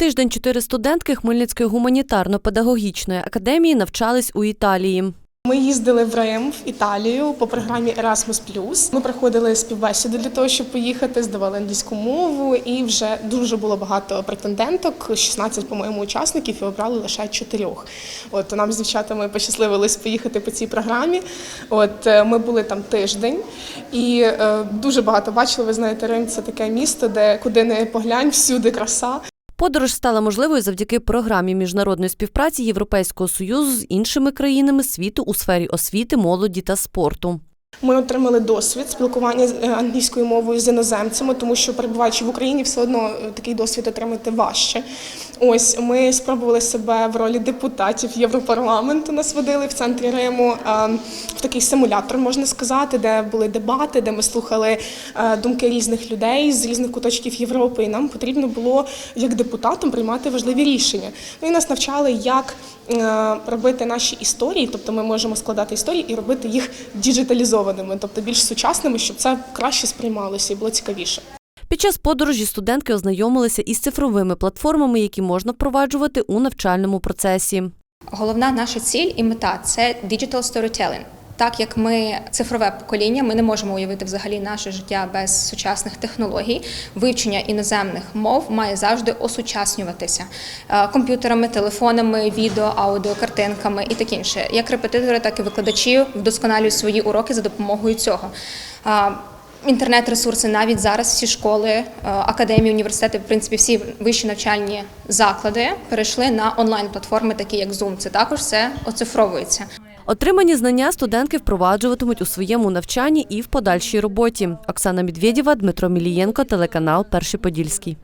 Тиждень чотири студентки Хмельницької гуманітарно-педагогічної академії навчались у Італії. Ми їздили в Рим, в Італію по програмі Erasmus+. Ми проходили співбесіду для того, щоб поїхати, здавали англійську мову, і вже дуже було багато претенденток. 16, по-моєму, учасників і обрали лише чотирьох. От нам з дівчатами пощасливилось поїхати по цій програмі. От е, ми були там тиждень, і е, дуже багато бачили. Ви знаєте, Рим це таке місто, де куди не поглянь, всюди краса. Подорож стала можливою завдяки програмі міжнародної співпраці Європейського союзу з іншими країнами світу у сфері освіти, молоді та спорту. Ми отримали досвід спілкування е, англійською мовою з іноземцями, тому що перебуваючи в Україні, все одно е, такий досвід отримати важче. Ось ми спробували себе в ролі депутатів Європарламенту. Нас водили в центрі Риму е, в такий симулятор, можна сказати, де були дебати, де ми слухали думки різних людей з різних куточків Європи. І нам потрібно було як депутатам приймати важливі рішення. Ну і нас навчали, як робити наші історії, тобто ми можемо складати історії і робити їх діджиталізованими, тобто більш сучасними, щоб це краще сприймалося і було цікавіше. Під час подорожі студентки ознайомилися із цифровими платформами, які можна впроваджувати у навчальному процесі. Головна наша ціль і мета це digital storytelling. Так як ми цифрове покоління, ми не можемо уявити взагалі наше життя без сучасних технологій. Вивчення іноземних мов має завжди осучаснюватися Е, комп'ютерами, телефонами, відео, аудіо, картинками і таке інше. Як репетитори, так і викладачі вдосконалюють свої уроки за допомогою цього. Е, Інтернет-ресурси навіть зараз всі школи, е, академії, університети, в принципі, всі вищі навчальні заклади перейшли на онлайн-платформи, такі як Zoom. Це також все оцифровується. Отримані знання студентки впроваджуватимуть у своєму навчанні і в подальшій роботі. Оксана Медведєва, Дмитро Мілієнко, телеканал Перший Подільський.